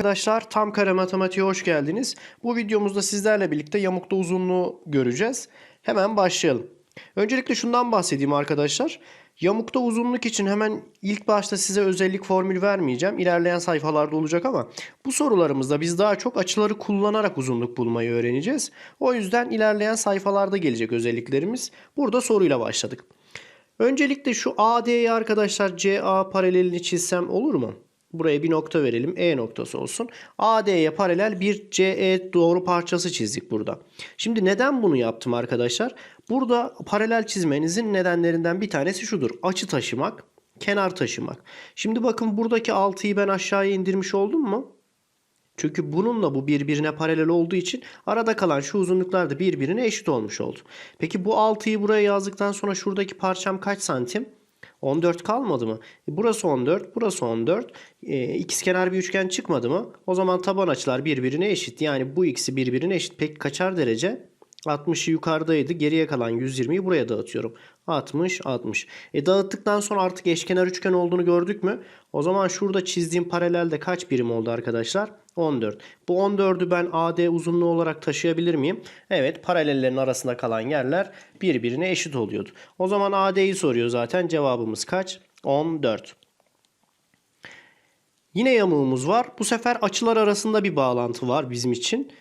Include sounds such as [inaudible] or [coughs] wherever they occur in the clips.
Arkadaşlar, tam kare matematiğe hoş geldiniz. Bu videomuzda sizlerle birlikte yamukta uzunluğu göreceğiz. Hemen başlayalım. Öncelikle şundan bahsedeyim arkadaşlar. Yamukta uzunluk için hemen ilk başta size özellik formül vermeyeceğim. İlerleyen sayfalarda olacak ama bu sorularımızda biz daha çok açıları kullanarak uzunluk bulmayı öğreneceğiz. O yüzden ilerleyen sayfalarda gelecek özelliklerimiz. Burada soruyla başladık. Öncelikle şu AD'ye arkadaşlar CA paralelini çizsem olur mu? Buraya bir nokta verelim. E noktası olsun. AD'ye paralel bir CE doğru parçası çizdik burada. Şimdi neden bunu yaptım arkadaşlar? Burada paralel çizmenizin nedenlerinden bir tanesi şudur. Açı taşımak, kenar taşımak. Şimdi bakın buradaki 6'yı ben aşağıya indirmiş oldum mu? Çünkü bununla bu birbirine paralel olduğu için arada kalan şu uzunluklar da birbirine eşit olmuş oldu. Peki bu 6'yı buraya yazdıktan sonra şuradaki parçam kaç santim? 14 kalmadı mı? E, burası 14, burası 14. E, ikizkenar bir üçgen çıkmadı mı? O zaman taban açılar birbirine eşit. Yani bu ikisi birbirine eşit. Peki kaçar derece? 60'ı yukarıdaydı. Geriye kalan 120'yi buraya dağıtıyorum. 60, 60. E dağıttıktan sonra artık eşkenar üçgen olduğunu gördük mü? O zaman şurada çizdiğim paralelde kaç birim oldu arkadaşlar? 14. Bu 14'ü ben AD uzunluğu olarak taşıyabilir miyim? Evet paralellerin arasında kalan yerler birbirine eşit oluyordu. O zaman AD'yi soruyor zaten. Cevabımız kaç? 14. Yine yamuğumuz var. Bu sefer açılar arasında bir bağlantı var bizim için.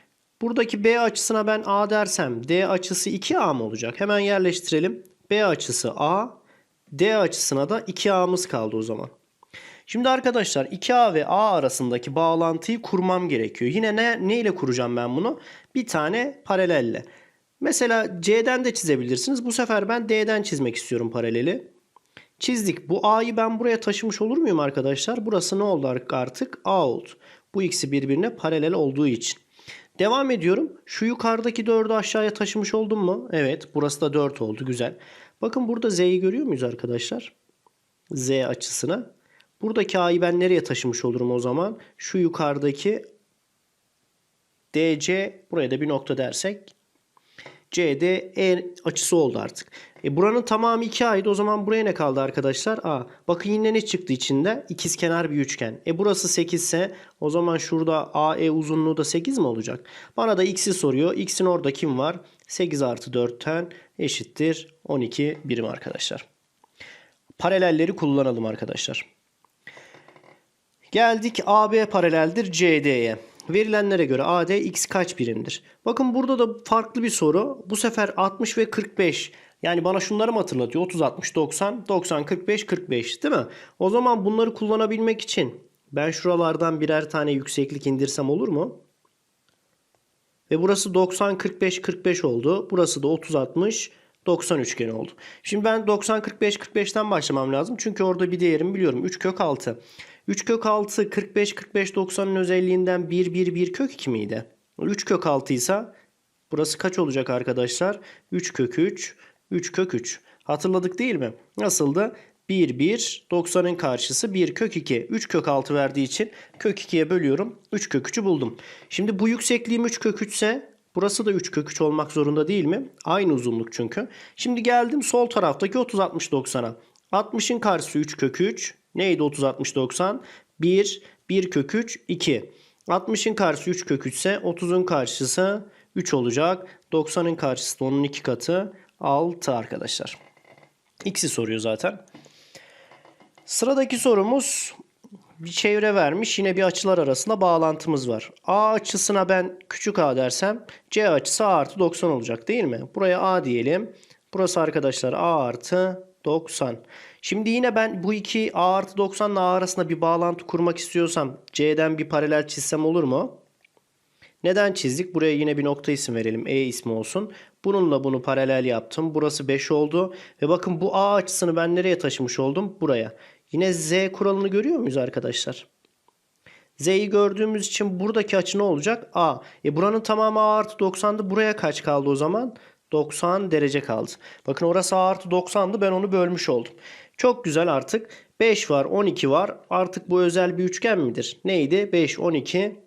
Buradaki B açısına ben A dersem D açısı 2A mı olacak? Hemen yerleştirelim. B açısı A, D açısına da 2A'mız kaldı o zaman. Şimdi arkadaşlar 2A ve A arasındaki bağlantıyı kurmam gerekiyor. Yine ne, ne ile kuracağım ben bunu? Bir tane paralelle. Mesela C'den de çizebilirsiniz. Bu sefer ben D'den çizmek istiyorum paraleli. Çizdik. Bu A'yı ben buraya taşımış olur muyum arkadaşlar? Burası ne oldu artık? A oldu. Bu ikisi birbirine paralel olduğu için. Devam ediyorum. Şu yukarıdaki 4'ü aşağıya taşımış oldum mu? Evet. Burası da 4 oldu. Güzel. Bakın burada Z'yi görüyor muyuz arkadaşlar? Z açısına. Buradaki A'yı ben nereye taşımış olurum o zaman? Şu yukarıdaki DC buraya da bir nokta dersek CD E açısı oldu artık. E buranın tamamı 2A'ydı. O zaman buraya ne kaldı arkadaşlar? A. Bakın yine ne çıktı içinde? İkizkenar bir üçgen. E burası 8 ise o zaman şurada AE uzunluğu da 8 mi olacak? Bana da X'i soruyor. X'in orada kim var? 8 artı 4'ten eşittir 12 birim arkadaşlar. Paralelleri kullanalım arkadaşlar. Geldik AB paraleldir CD'ye. Verilenlere göre AD x kaç birimdir? Bakın burada da farklı bir soru. Bu sefer 60 ve 45. Yani bana şunları mı hatırlatıyor? 30, 60, 90, 90, 45, 45 değil mi? O zaman bunları kullanabilmek için ben şuralardan birer tane yükseklik indirsem olur mu? Ve burası 90, 45, 45 oldu. Burası da 30, 60, 90 üçgeni oldu. Şimdi ben 90, 45, 45'ten başlamam lazım. Çünkü orada bir değerimi biliyorum. 3 kök 6. 3 kök 6 45 45 90'ın özelliğinden 1 1 1 kök 2 miydi? 3 kök 6 ise burası kaç olacak arkadaşlar? 3 kök 3 3 kök 3. Hatırladık değil mi? Nasıldı? 1 1 90'ın karşısı 1 kök 2. 3 kök 6 verdiği için kök 2'ye bölüyorum. 3 kök 3'ü buldum. Şimdi bu yüksekliğim 3 kök 3 ise burası da 3 kök 3 olmak zorunda değil mi? Aynı uzunluk çünkü. Şimdi geldim sol taraftaki 30 60 90'a. 60'ın karşısı 3 kök 3. Neydi 30 60 90? 1 1 kök 3 2. 60'ın karşısı 3 kök 3 ise 30'un karşısı 3 olacak. 90'ın karşısı da onun 2 katı 6 arkadaşlar. X'i soruyor zaten. Sıradaki sorumuz bir çevre vermiş. Yine bir açılar arasında bağlantımız var. A açısına ben küçük a dersem C açısı a artı 90 olacak değil mi? Buraya a diyelim. Burası arkadaşlar a artı 90. Şimdi yine ben bu iki A artı 90 ile A arasında bir bağlantı kurmak istiyorsam C'den bir paralel çizsem olur mu? Neden çizdik? Buraya yine bir nokta isim verelim. E ismi olsun. Bununla bunu paralel yaptım. Burası 5 oldu. Ve bakın bu A açısını ben nereye taşımış oldum? Buraya. Yine Z kuralını görüyor muyuz arkadaşlar? Z'yi gördüğümüz için buradaki açı ne olacak? A. E buranın tamamı A artı 90'dı. Buraya kaç kaldı o zaman? 90 derece kaldı. Bakın orası A artı 90'dı. Ben onu bölmüş oldum. Çok güzel artık. 5 var 12 var. Artık bu özel bir üçgen midir? Neydi? 5, 12,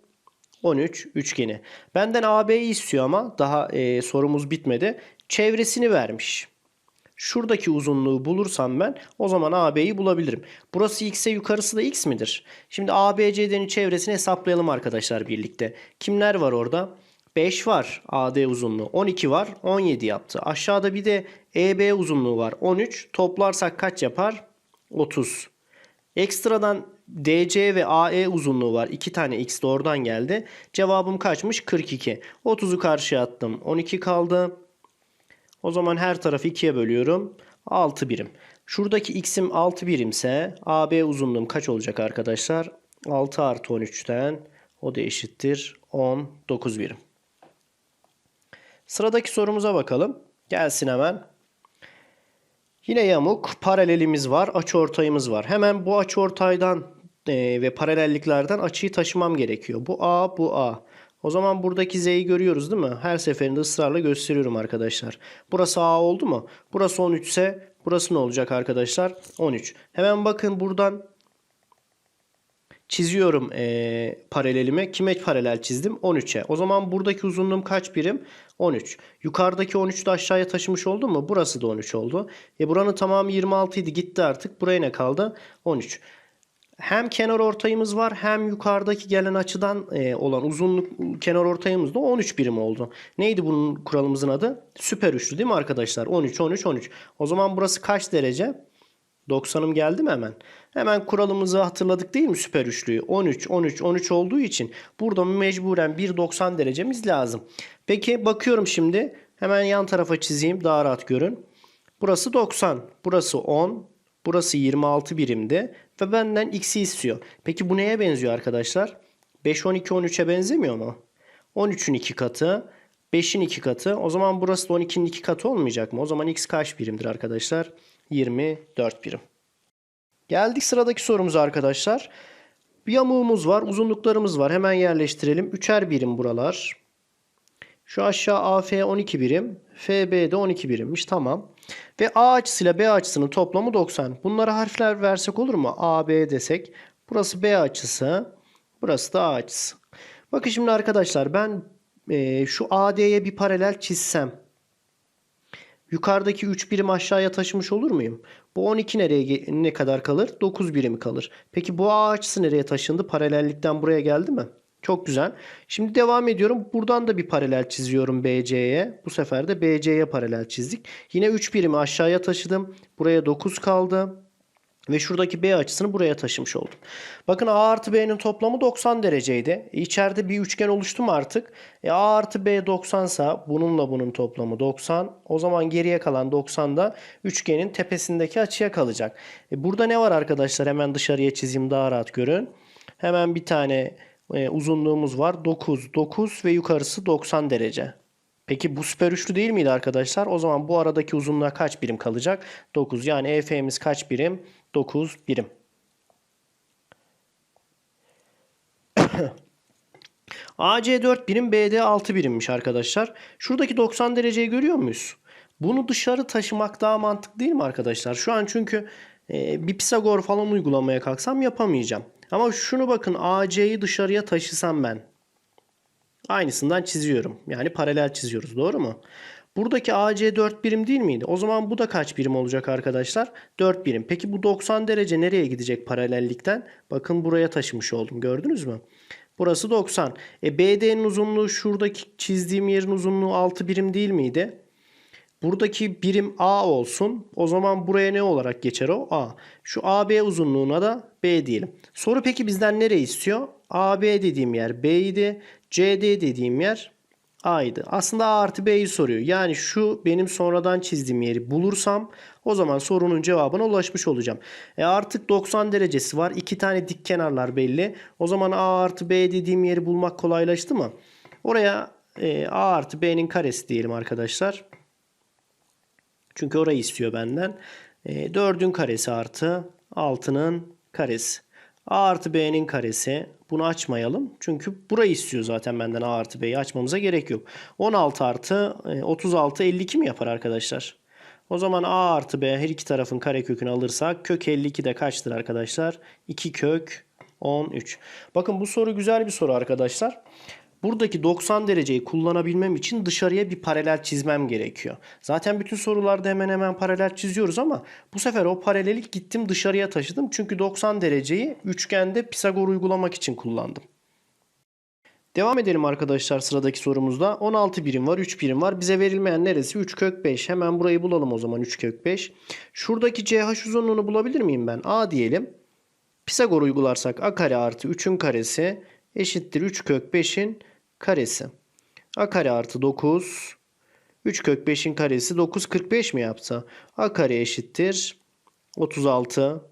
13 üçgeni. Benden AB'yi istiyor ama daha e, sorumuz bitmedi. Çevresini vermiş. Şuradaki uzunluğu bulursam ben o zaman AB'yi bulabilirim. Burası x'e yukarısı da x midir? Şimdi ABCD'nin çevresini hesaplayalım arkadaşlar birlikte. Kimler var orada? 5 var AD uzunluğu. 12 var. 17 yaptı. Aşağıda bir de EB uzunluğu var. 13. Toplarsak kaç yapar? 30. Ekstradan DC ve AE uzunluğu var. 2 tane x de oradan geldi. Cevabım kaçmış? 42. 30'u karşıya attım. 12 kaldı. O zaman her tarafı 2'ye bölüyorum. 6 birim. Şuradaki x'im 6 birimse AB uzunluğum kaç olacak arkadaşlar? 6 artı 13'ten o da eşittir 19 birim. Sıradaki sorumuza bakalım. Gelsin hemen. Yine yamuk paralelimiz var, açıortayımız var. Hemen bu açıortaydan e, ve paralelliklerden açıyı taşımam gerekiyor. Bu A, bu A. O zaman buradaki Z'yi görüyoruz değil mi? Her seferinde ısrarla gösteriyorum arkadaşlar. Burası A oldu mu? Burası 13 ise burası ne olacak arkadaşlar? 13. Hemen bakın buradan çiziyorum e, paralelime. Kime paralel çizdim? 13'e. O zaman buradaki uzunluğum kaç birim? 13. Yukarıdaki 13'ü de aşağıya taşımış oldu mu? Burası da 13 oldu. E buranın tamamı 26 idi. Gitti artık. Buraya ne kaldı? 13 hem kenar ortayımız var hem yukarıdaki gelen açıdan e, olan uzunluk kenar ortayımız da 13 birim oldu. Neydi bunun kuralımızın adı? Süper üçlü değil mi arkadaşlar? 13, 13, 13. O zaman burası kaç derece? 90'ım geldi mi hemen? Hemen kuralımızı hatırladık değil mi süper üçlüyü? 13, 13, 13 olduğu için burada mecburen 1.90 derecemiz lazım. Peki bakıyorum şimdi. Hemen yan tarafa çizeyim daha rahat görün. Burası 90, burası 10, burası 26 birimde ve benden x'i istiyor. Peki bu neye benziyor arkadaşlar? 5, 12, 13'e benzemiyor mu? 13'ün 2 katı, 5'in 2 katı. O zaman burası da 12'nin 2 katı olmayacak mı? O zaman x kaç birimdir arkadaşlar? 24 birim. Geldik sıradaki sorumuza arkadaşlar. Bir yamuğumuz var, uzunluklarımız var. Hemen yerleştirelim. Üçer birim buralar. Şu aşağı AF 12 birim, FB de 12 birimmiş. Tamam. Ve A açısıyla B açısının toplamı 90. Bunlara harfler versek olur mu? AB desek. Burası B açısı. Burası da A açısı. Bakın şimdi arkadaşlar ben e, şu AD'ye bir paralel çizsem. Yukarıdaki 3 birim aşağıya taşımış olur muyum? Bu 12 nereye ne kadar kalır? 9 birim kalır. Peki bu A açısı nereye taşındı? Paralellikten buraya geldi mi? Çok güzel. Şimdi devam ediyorum. Buradan da bir paralel çiziyorum BC'ye. Bu sefer de BC'ye paralel çizdik. Yine 3 birimi aşağıya taşıdım. Buraya 9 kaldı. Ve şuradaki B açısını buraya taşımış oldum. Bakın A artı B'nin toplamı 90 dereceydi. E bir üçgen oluştu mu artık? E A artı B 90 sa bununla bunun toplamı 90. O zaman geriye kalan 90 da üçgenin tepesindeki açıya kalacak. E burada ne var arkadaşlar? Hemen dışarıya çizeyim daha rahat görün. Hemen bir tane e, uzunluğumuz var. 9, 9 ve yukarısı 90 derece. Peki bu süper üçlü değil miydi arkadaşlar? O zaman bu aradaki uzunluğa kaç birim kalacak? 9. Yani EF'miz kaç birim? 9 birim. [coughs] AC 4 birim, BD 6 birimmiş arkadaşlar. Şuradaki 90 dereceyi görüyor muyuz? Bunu dışarı taşımak daha mantıklı değil mi arkadaşlar? Şu an çünkü e, bir Pisagor falan uygulamaya kalksam yapamayacağım. Ama şunu bakın AC'yi dışarıya taşısam ben. Aynısından çiziyorum. Yani paralel çiziyoruz doğru mu? Buradaki AC 4 birim değil miydi? O zaman bu da kaç birim olacak arkadaşlar? 4 birim. Peki bu 90 derece nereye gidecek paralellikten? Bakın buraya taşımış oldum. Gördünüz mü? Burası 90. E BD'nin uzunluğu şuradaki çizdiğim yerin uzunluğu 6 birim değil miydi? Buradaki birim A olsun. O zaman buraya ne olarak geçer o? A. Şu AB uzunluğuna da B diyelim. Soru peki bizden nereyi istiyor? AB dediğim yer B. CD dediğim yer A'ydı. Aslında A artı B'yi soruyor. Yani şu benim sonradan çizdiğim yeri bulursam o zaman sorunun cevabına ulaşmış olacağım. E artık 90 derecesi var. İki tane dik kenarlar belli. O zaman A artı B dediğim yeri bulmak kolaylaştı mı? Oraya e, A artı B'nin karesi diyelim arkadaşlar. Çünkü orayı istiyor benden. E, 4'ün karesi artı 6'nın karesi. A artı B'nin karesi. Bunu açmayalım. Çünkü burayı istiyor zaten benden A artı B'yi açmamıza gerek yok. 16 artı 36 52 mi yapar arkadaşlar? O zaman A artı B her iki tarafın karekökünü alırsak kök 52 de kaçtır arkadaşlar? 2 kök 13. Bakın bu soru güzel bir soru arkadaşlar. Buradaki 90 dereceyi kullanabilmem için dışarıya bir paralel çizmem gerekiyor. Zaten bütün sorularda hemen hemen paralel çiziyoruz ama bu sefer o paraleli gittim dışarıya taşıdım. Çünkü 90 dereceyi üçgende Pisagor uygulamak için kullandım. Devam edelim arkadaşlar sıradaki sorumuzda. 16 birim var, 3 birim var. Bize verilmeyen neresi? 3 kök 5. Hemen burayı bulalım o zaman 3 kök 5. Şuradaki CH uzunluğunu bulabilir miyim ben? A diyelim. Pisagor uygularsak a kare artı 3'ün karesi eşittir 3 kök 5'in karesi. a kare artı 9 3 kök 5'in karesi 9 45 mi yaptı? a kare eşittir 36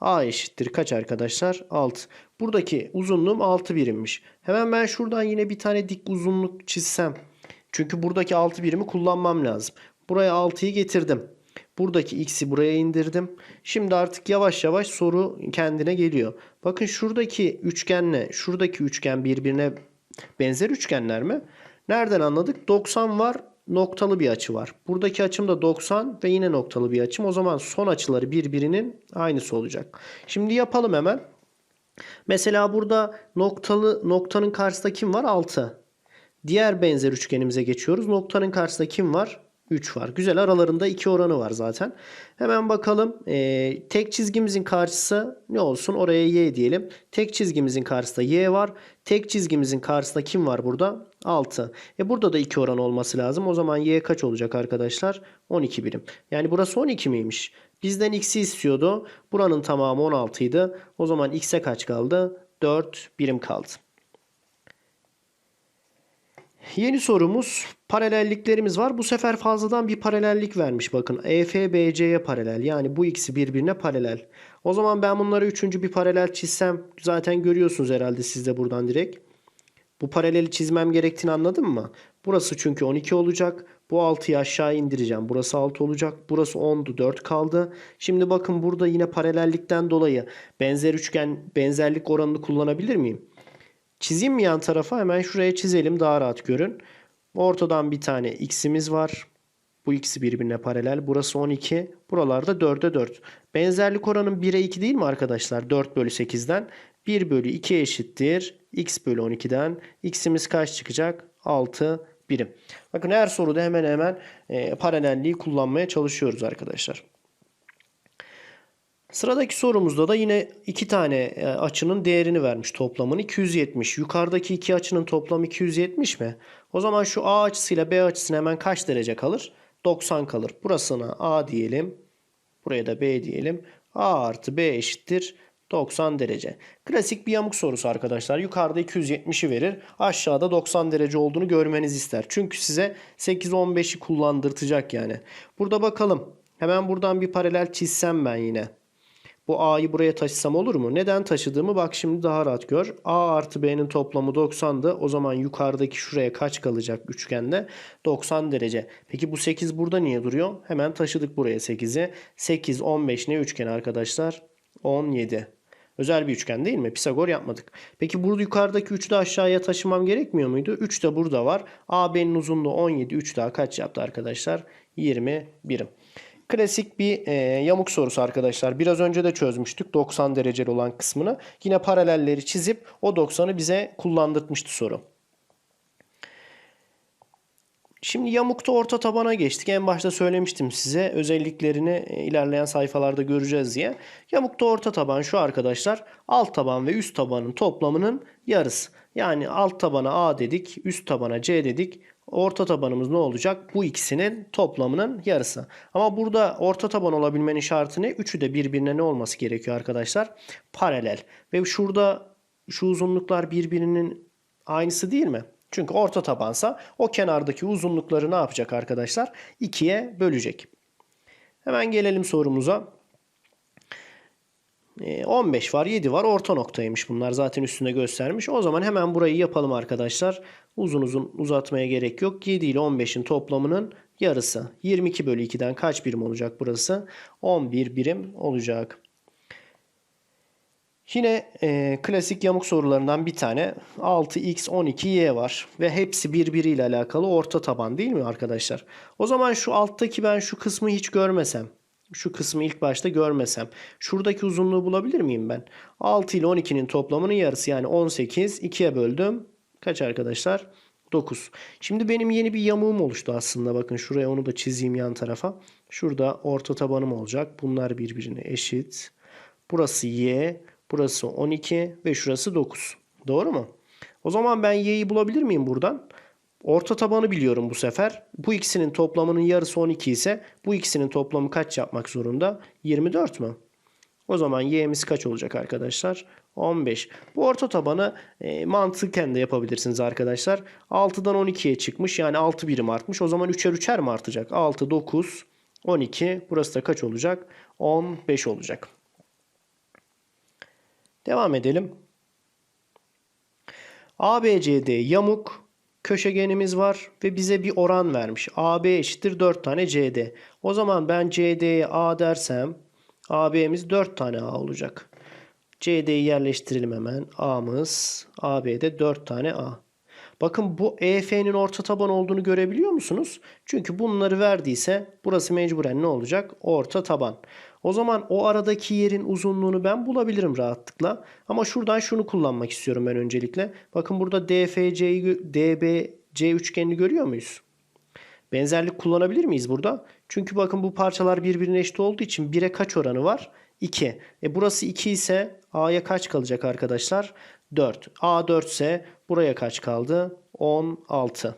a eşittir kaç arkadaşlar? 6. Buradaki uzunluğum 6 birimmiş. Hemen ben şuradan yine bir tane dik uzunluk çizsem. Çünkü buradaki 6 birimi kullanmam lazım. Buraya 6'yı getirdim. Buradaki x'i buraya indirdim. Şimdi artık yavaş yavaş soru kendine geliyor. Bakın şuradaki üçgenle şuradaki üçgen birbirine benzer üçgenler mi? Nereden anladık? 90 var, noktalı bir açı var. Buradaki açım da 90 ve yine noktalı bir açım. O zaman son açıları birbirinin aynısı olacak. Şimdi yapalım hemen. Mesela burada noktalı noktanın karşısında kim var? 6. Diğer benzer üçgenimize geçiyoruz. Noktanın karşısında kim var? 3 var. Güzel aralarında 2 oranı var zaten. Hemen bakalım. Ee, tek çizgimizin karşısı ne olsun? Oraya y diyelim. Tek çizgimizin karşısında y var. Tek çizgimizin karşısında kim var burada? 6. E burada da 2 oran olması lazım. O zaman y kaç olacak arkadaşlar? 12 birim. Yani burası 12 miymiş? Bizden x'i istiyordu. Buranın tamamı 16 idi. O zaman x'e kaç kaldı? 4 birim kaldı. Yeni sorumuz paralelliklerimiz var. Bu sefer fazladan bir paralellik vermiş. Bakın EFBC'ye paralel. Yani bu ikisi birbirine paralel. O zaman ben bunları üçüncü bir paralel çizsem zaten görüyorsunuz herhalde siz de buradan direkt. Bu paraleli çizmem gerektiğini anladın mı? Burası çünkü 12 olacak. Bu 6'yı aşağı indireceğim. Burası 6 olacak. Burası 10'du 4 kaldı. Şimdi bakın burada yine paralellikten dolayı benzer üçgen benzerlik oranını kullanabilir miyim? Çizeyim mi yan tarafa? Hemen şuraya çizelim daha rahat görün. Ortadan bir tane x'imiz var. Bu ikisi birbirine paralel. Burası 12. Buralarda 4'e 4. Benzerlik oranın 1'e 2 değil mi arkadaşlar? 4 bölü 8'den. 1 bölü 2 eşittir. x bölü 12'den. x'imiz kaç çıkacak? 6 birim. Bakın her soruda hemen hemen e, paralelliği kullanmaya çalışıyoruz arkadaşlar. Sıradaki sorumuzda da yine iki tane e, açının değerini vermiş toplamını 270. Yukarıdaki iki açının toplamı 270 mi? O zaman şu A açısıyla B açısına hemen kaç derece kalır? 90 kalır. Burasına A diyelim. Buraya da B diyelim. A artı B eşittir 90 derece. Klasik bir yamuk sorusu arkadaşlar. Yukarıda 270'i verir. Aşağıda 90 derece olduğunu görmenizi ister. Çünkü size 8-15'i kullandırtacak yani. Burada bakalım. Hemen buradan bir paralel çizsem ben yine. Bu A'yı buraya taşısam olur mu? Neden taşıdığımı bak şimdi daha rahat gör. A artı B'nin toplamı 90'dı. O zaman yukarıdaki şuraya kaç kalacak üçgende? 90 derece. Peki bu 8 burada niye duruyor? Hemen taşıdık buraya 8'i. 8, 15 ne üçgen arkadaşlar? 17. Özel bir üçgen değil mi? Pisagor yapmadık. Peki burada yukarıdaki 3'ü de aşağıya taşımam gerekmiyor muydu? 3 de burada var. AB'nin uzunluğu 17. 3 daha kaç yaptı arkadaşlar? 20 birim. Klasik bir e, yamuk sorusu arkadaşlar. Biraz önce de çözmüştük 90 dereceli olan kısmını. Yine paralelleri çizip o 90'ı bize kullandırtmıştı soru. Şimdi yamukta orta tabana geçtik. En başta söylemiştim size özelliklerini e, ilerleyen sayfalarda göreceğiz diye. Yamukta orta taban şu arkadaşlar. Alt taban ve üst tabanın toplamının yarısı. Yani alt tabana A dedik, üst tabana C dedik. Orta tabanımız ne olacak? Bu ikisinin toplamının yarısı. Ama burada orta taban olabilmenin şartı ne? Üçü de birbirine ne olması gerekiyor arkadaşlar? Paralel. Ve şurada şu uzunluklar birbirinin aynısı değil mi? Çünkü orta tabansa o kenardaki uzunlukları ne yapacak arkadaşlar? 2'ye bölecek. Hemen gelelim sorumuza. 15 var 7 var orta noktaymış bunlar zaten üstünde göstermiş. O zaman hemen burayı yapalım arkadaşlar. Uzun uzun uzatmaya gerek yok. 7 ile 15'in toplamının yarısı. 22 bölü 2'den kaç birim olacak burası? 11 birim olacak. Yine e, klasik yamuk sorularından bir tane 6x 12y var ve hepsi birbiriyle alakalı orta taban değil mi arkadaşlar? O zaman şu alttaki ben şu kısmı hiç görmesem şu kısmı ilk başta görmesem. Şuradaki uzunluğu bulabilir miyim ben? 6 ile 12'nin toplamının yarısı yani 18. 2'ye böldüm. kaç arkadaşlar? 9. Şimdi benim yeni bir yamuğum oluştu aslında. Bakın şuraya onu da çizeyim yan tarafa. Şurada orta tabanım olacak. Bunlar birbirine eşit. Burası y, burası 12 ve şurası 9. Doğru mu? O zaman ben y'yi bulabilir miyim buradan? Orta tabanı biliyorum bu sefer. Bu ikisinin toplamının yarısı 12 ise bu ikisinin toplamı kaç yapmak zorunda? 24 mü? O zaman y'miz kaç olacak arkadaşlar? 15. Bu orta tabanı e, mantıken de yapabilirsiniz arkadaşlar. 6'dan 12'ye çıkmış yani 6 birim artmış. O zaman 3'er 3'er mi artacak? 6, 9, 12. Burası da kaç olacak? 15 olacak. Devam edelim. ABCD yamuk köşegenimiz var ve bize bir oran vermiş. AB eşittir 4 tane CD. O zaman ben CD'ye A dersem AB'miz 4 tane A olacak. CD'yi yerleştirelim hemen. A'mız AB'de 4 tane A. Bakın bu EF'nin orta taban olduğunu görebiliyor musunuz? Çünkü bunları verdiyse burası mecburen ne olacak? Orta taban. O zaman o aradaki yerin uzunluğunu ben bulabilirim rahatlıkla. Ama şuradan şunu kullanmak istiyorum ben öncelikle. Bakın burada DFC'yi, DBC üçgenini görüyor muyuz? Benzerlik kullanabilir miyiz burada? Çünkü bakın bu parçalar birbirine eşit olduğu için 1'e kaç oranı var? 2. E burası 2 ise A'ya kaç kalacak arkadaşlar? 4. A 4 ise buraya kaç kaldı? 16.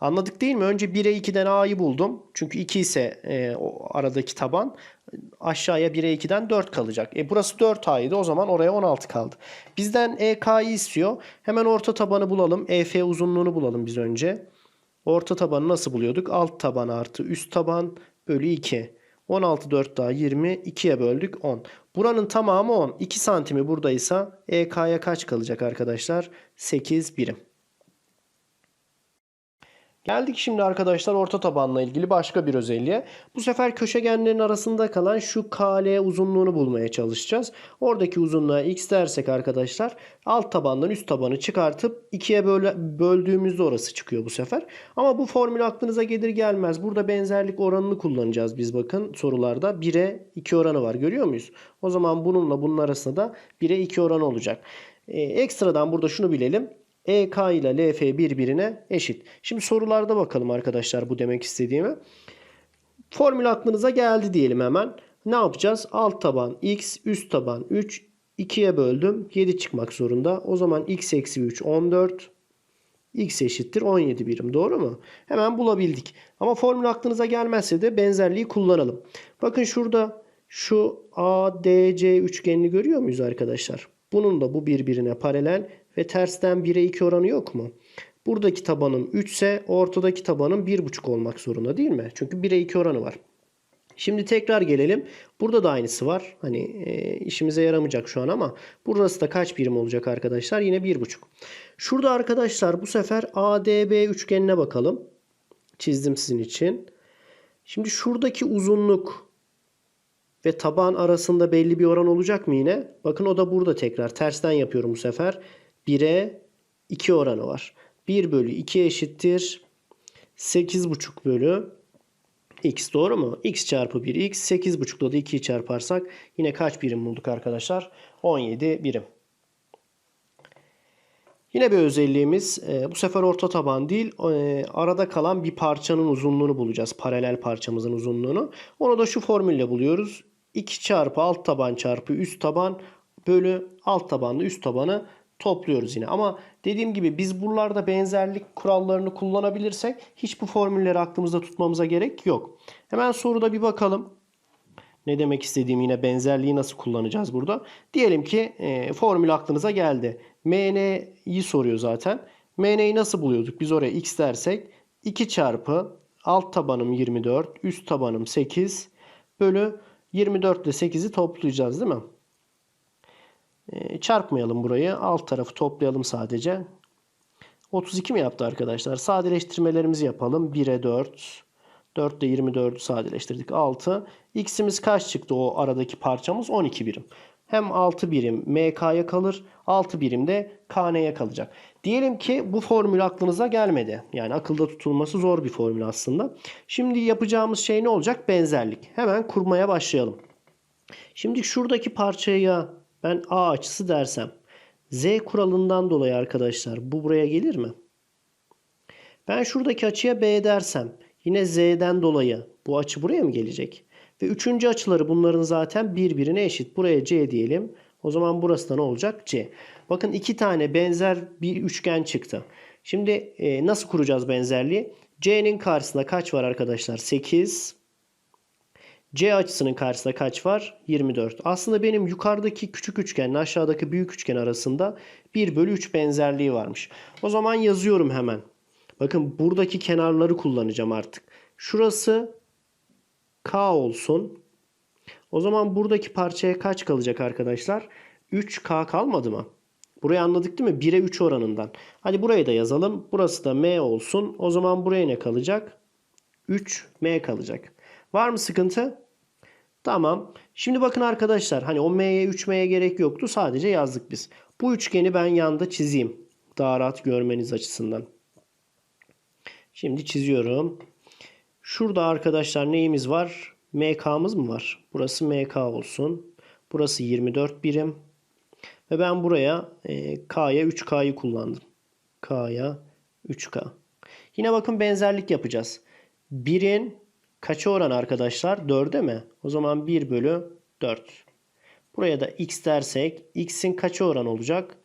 Anladık değil mi? Önce 1'e 2'den A'yı buldum. Çünkü 2 ise e, o aradaki taban. Aşağıya 1'e 2'den 4 kalacak. E burası 4 A'ydı. O zaman oraya 16 kaldı. Bizden EK'yı istiyor. Hemen orta tabanı bulalım. EF uzunluğunu bulalım biz önce. Orta tabanı nasıl buluyorduk? Alt taban artı üst taban bölü 2. 16 4 daha 20. 2'ye böldük 10. Buranın tamamı 10. 2 santimi buradaysa EK'ya kaç kalacak arkadaşlar? 8 birim. Geldik şimdi arkadaşlar orta tabanla ilgili başka bir özelliğe. Bu sefer köşegenlerin arasında kalan şu KL uzunluğunu bulmaya çalışacağız. Oradaki uzunluğa x dersek arkadaşlar alt tabandan üst tabanı çıkartıp ikiye böyle böldüğümüzde orası çıkıyor bu sefer. Ama bu formül aklınıza gelir gelmez. Burada benzerlik oranını kullanacağız biz bakın sorularda. 1'e 2 oranı var görüyor muyuz? O zaman bununla bunun arasında da 1'e 2 oranı olacak. Ee, ekstradan burada şunu bilelim. EK ile LF birbirine eşit. Şimdi sorularda bakalım arkadaşlar bu demek istediğimi. Formül aklınıza geldi diyelim hemen. Ne yapacağız? Alt taban x, üst taban 3, 2'ye böldüm. 7 çıkmak zorunda. O zaman x eksi 3 14. x eşittir 17 birim. Doğru mu? Hemen bulabildik. Ama formül aklınıza gelmezse de benzerliği kullanalım. Bakın şurada şu ADC üçgenini görüyor muyuz arkadaşlar? Bunun da bu birbirine paralel ve tersten 1'e 2 oranı yok mu? Buradaki tabanım 3 ise ortadaki tabanım 1,5 olmak zorunda değil mi? Çünkü 1'e 2 oranı var. Şimdi tekrar gelelim. Burada da aynısı var. Hani e, işimize yaramayacak şu an ama burası da kaç birim olacak arkadaşlar? Yine 1,5. Şurada arkadaşlar bu sefer ADB üçgenine bakalım. Çizdim sizin için. Şimdi şuradaki uzunluk ve taban arasında belli bir oran olacak mı yine? Bakın o da burada tekrar. Tersten yapıyorum bu sefer. 1'e 2 oranı var. 1 bölü 2 eşittir 8,5 bölü x doğru mu? x çarpı 1 x 8,5 ile de 2'yi çarparsak yine kaç birim bulduk arkadaşlar? 17 birim. Yine bir özelliğimiz e, bu sefer orta taban değil e, arada kalan bir parçanın uzunluğunu bulacağız. Paralel parçamızın uzunluğunu. Onu da şu formülle buluyoruz. 2 çarpı alt taban çarpı üst taban bölü alt tabanlı üst tabanı topluyoruz yine. Ama dediğim gibi biz buralarda benzerlik kurallarını kullanabilirsek hiç bu formülleri aklımızda tutmamıza gerek yok. Hemen soruda bir bakalım. Ne demek istediğim yine benzerliği nasıl kullanacağız burada. Diyelim ki e, formül aklınıza geldi. MN'yi soruyor zaten. MN'yi nasıl buluyorduk? Biz oraya x dersek 2 çarpı alt tabanım 24, üst tabanım 8 bölü 24 ile 8'i toplayacağız değil mi? E, çarpmayalım burayı. Alt tarafı toplayalım sadece. 32 mi yaptı arkadaşlar? Sadeleştirmelerimizi yapalım. 1'e 4. 4 ile 24'ü sadeleştirdik. 6. X'imiz kaç çıktı o aradaki parçamız? 12 birim. Hem 6 birim MK'ya kalır. 6 birim de KN'ye kalacak. Diyelim ki bu formül aklınıza gelmedi. Yani akılda tutulması zor bir formül aslında. Şimdi yapacağımız şey ne olacak? Benzerlik. Hemen kurmaya başlayalım. Şimdi şuradaki parçaya ben A açısı dersem Z kuralından dolayı arkadaşlar bu buraya gelir mi? Ben şuradaki açıya B dersem yine Z'den dolayı bu açı buraya mı gelecek? Ve üçüncü açıları bunların zaten birbirine eşit. Buraya C diyelim. O zaman burası da ne olacak? C. Bakın iki tane benzer bir üçgen çıktı. Şimdi e, nasıl kuracağız benzerliği? C'nin karşısında kaç var arkadaşlar? 8. C açısının karşısında kaç var? 24. Aslında benim yukarıdaki küçük üçgenle aşağıdaki büyük üçgen arasında 1 bölü 3 benzerliği varmış. O zaman yazıyorum hemen. Bakın buradaki kenarları kullanacağım artık. Şurası K olsun. O zaman buradaki parçaya kaç kalacak arkadaşlar? 3K kalmadı mı? Burayı anladık değil mi? 1'e 3 oranından. Hadi burayı da yazalım. Burası da M olsun. O zaman buraya ne kalacak? 3M kalacak. Var mı sıkıntı? Tamam. Şimdi bakın arkadaşlar hani o M'ye 3M'ye gerek yoktu. Sadece yazdık biz. Bu üçgeni ben yanda çizeyim. Daha rahat görmeniz açısından. Şimdi çiziyorum. Şurada arkadaşlar neyimiz var? MK'mız mı var? Burası MK olsun. Burası 24 birim. Ve ben buraya e, K'ya 3K'yı kullandım. K'ya 3K. Yine bakın benzerlik yapacağız. 1'in kaça oran arkadaşlar? 4'e mi? O zaman 1 bölü 4. Buraya da x dersek x'in kaça oran olacak?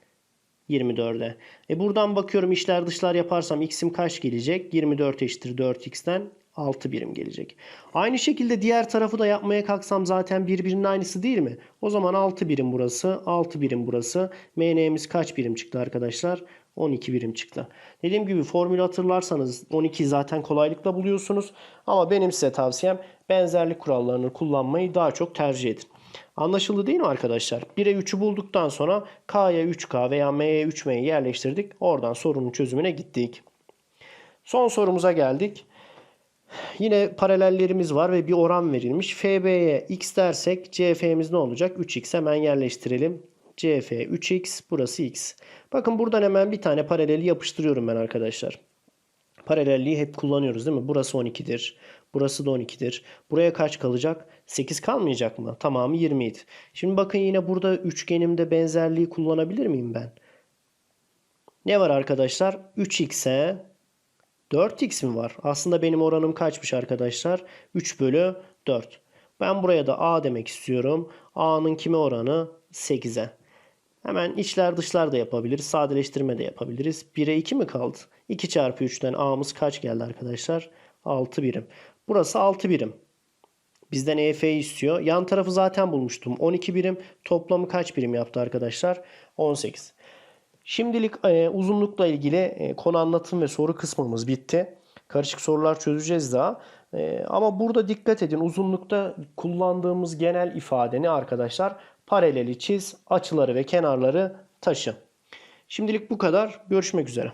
24'e. E buradan bakıyorum işler dışlar yaparsam x'im kaç gelecek? 24 eşittir 4x'ten 6 birim gelecek. Aynı şekilde diğer tarafı da yapmaya kalksam zaten birbirinin aynısı değil mi? O zaman 6 birim burası, 6 birim burası. MN'miz kaç birim çıktı arkadaşlar? 12 birim çıktı. Dediğim gibi formülü hatırlarsanız 12'yi zaten kolaylıkla buluyorsunuz. Ama benim size tavsiyem benzerlik kurallarını kullanmayı daha çok tercih edin. Anlaşıldı değil mi arkadaşlar? 1'e 3'ü bulduktan sonra K'ya 3K veya M'ye 3M'yi yerleştirdik. Oradan sorunun çözümüne gittik. Son sorumuza geldik. Yine paralellerimiz var ve bir oran verilmiş. FB'ye x dersek CF'miz ne olacak? 3x hemen yerleştirelim. CF 3x burası x. Bakın buradan hemen bir tane paraleli yapıştırıyorum ben arkadaşlar. Paralelliği hep kullanıyoruz değil mi? Burası 12'dir. Burası da 12'dir. Buraya kaç kalacak? 8 kalmayacak mı? Tamamı 20 idi. Şimdi bakın yine burada üçgenimde benzerliği kullanabilir miyim ben? Ne var arkadaşlar? 3x'e 4x mi var? Aslında benim oranım kaçmış arkadaşlar? 3 bölü 4. Ben buraya da a demek istiyorum. a'nın kime oranı? 8'e. Hemen içler dışlar da yapabiliriz. Sadeleştirme de yapabiliriz. 1'e 2 mi kaldı? 2 çarpı 3'ten a'mız kaç geldi arkadaşlar? 6 birim. Burası 6 birim. Bizden EF'yi istiyor. Yan tarafı zaten bulmuştum. 12 birim. Toplamı kaç birim yaptı arkadaşlar? 18. Şimdilik e, uzunlukla ilgili e, konu anlatım ve soru kısmımız bitti. Karışık sorular çözeceğiz daha. E, ama burada dikkat edin uzunlukta kullandığımız genel ifade ne arkadaşlar? Paraleli çiz, açıları ve kenarları taşı. Şimdilik bu kadar. Görüşmek üzere.